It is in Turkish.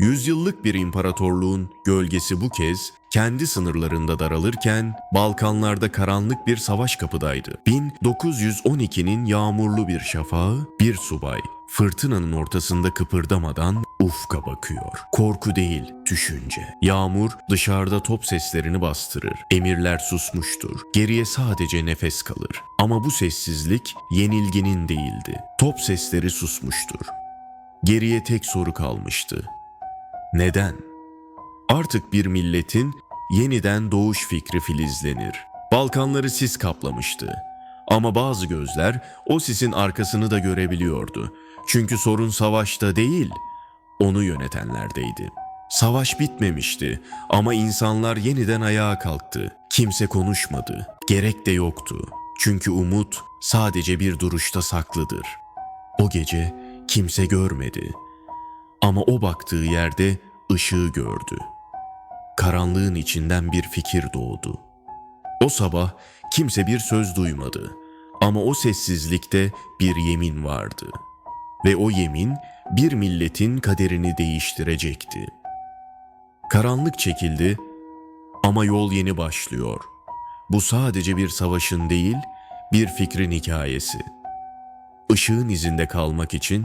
Yüzyıllık bir imparatorluğun gölgesi bu kez kendi sınırlarında daralırken Balkanlarda karanlık bir savaş kapıdaydı. 1912'nin yağmurlu bir şafağı, bir subay fırtınanın ortasında kıpırdamadan ufka bakıyor. Korku değil, düşünce. Yağmur dışarıda top seslerini bastırır. Emirler susmuştur. Geriye sadece nefes kalır. Ama bu sessizlik yenilginin değildi. Top sesleri susmuştur. Geriye tek soru kalmıştı. Neden? Artık bir milletin yeniden doğuş fikri filizlenir. Balkanları sis kaplamıştı. Ama bazı gözler o sisin arkasını da görebiliyordu. Çünkü sorun savaşta değil, onu yönetenlerdeydi. Savaş bitmemişti ama insanlar yeniden ayağa kalktı. Kimse konuşmadı. Gerek de yoktu. Çünkü umut sadece bir duruşta saklıdır. O gece kimse görmedi. Ama o baktığı yerde ışığı gördü. Karanlığın içinden bir fikir doğdu. O sabah kimse bir söz duymadı. Ama o sessizlikte bir yemin vardı. Ve o yemin bir milletin kaderini değiştirecekti. Karanlık çekildi ama yol yeni başlıyor. Bu sadece bir savaşın değil, bir fikrin hikayesi. Işığın izinde kalmak için